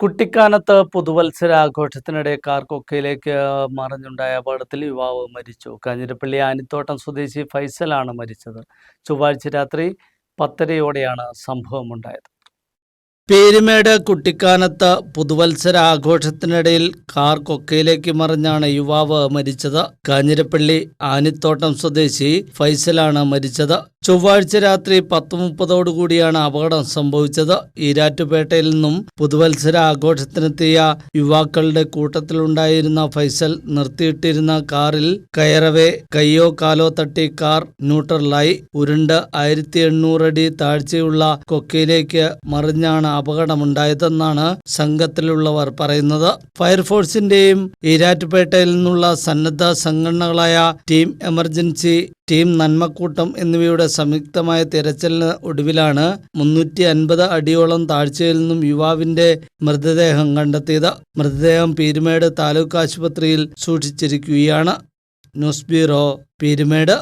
കുട്ടിക്കാനത്ത് പുതുവത്സരാഘോഷത്തിനിടെ car കൊക്കയിലേക്ക് മറിഞ്ഞുണ്ടായ അപകടത്തിൽ യുവാവ് മരിച്ചു. കാഞ്ഞിരപ്പള്ളി ആനിത്തോട്ടം സ്വദേശി ഫൈസലാണ് മരിച്ചത്. ചൊവ്വാഴ്ച രാത്രി പത്തരയോടെയാണ് സംഭവമുണ്ടായത്. പേരുമേട് കുട്ടിക്കാനത്ത് പുതുവത്സരാഘോഷത്തിനിടയിൽ കാർ കൊക്കയിലേക്ക് മറിഞ്ഞാണ് യുവാവ് മരിച്ചത്. കാഞ്ഞിരപ്പള്ളി ആനിത്തോട്ടം സ്വദേശി ഫൈസലാണ് മരിച്ചത്. ചൊവ്വാഴ്ച രാത്രി പത്ത് മുപ്പതോടുകൂടിയാണ് അപകടം സംഭവിച്ചത്. ഈരാറ്റുപേട്ടയിൽ നിന്നും പുതുവത്സര ആഘോഷത്തിനെത്തിയ യുവാക്കളുടെ കൂട്ടത്തിലുണ്ടായിരുന്ന ഫൈസൽ നിർത്തിയിട്ടിരുന്ന കാറിൽ കയറവേ കയ്യോ കാലോ തട്ടി കാർ ന്യൂട്രലായി. ഉരുണ്ട് ആയിരത്തി എണ്ണൂറടി താഴ്ചയുള്ള കൊക്കയിലേക്ക് മറിഞ്ഞാണ് അപകടമുണ്ടായതെന്നാണ് സംഘത്തിലുള്ളവർ പറയുന്നത്. ഫയർഫോഴ്സിന്റെയും ഈരാറ്റുപേട്ടയിൽ നിന്നുള്ള സന്നദ്ധ സംഘടനകളായ ടീം എമർജൻസി ടീം നന്മക്കൂട്ടം എന്നിവയുടെ സംയുക്തമായ തിരച്ചിലിന് ഒടുവിലാണ് മുന്നൂറ്റി അൻപത് അടിയോളം താഴ്ചയിൽ നിന്നും യുവാവിന്റെ മൃതദേഹം കണ്ടെത്തിയത്. മൃതദേഹം പീരുമേട് താലൂക്ക് ആശുപത്രിയിൽ സൂക്ഷിച്ചിരിക്കുകയാണ്. News bureau Peermade.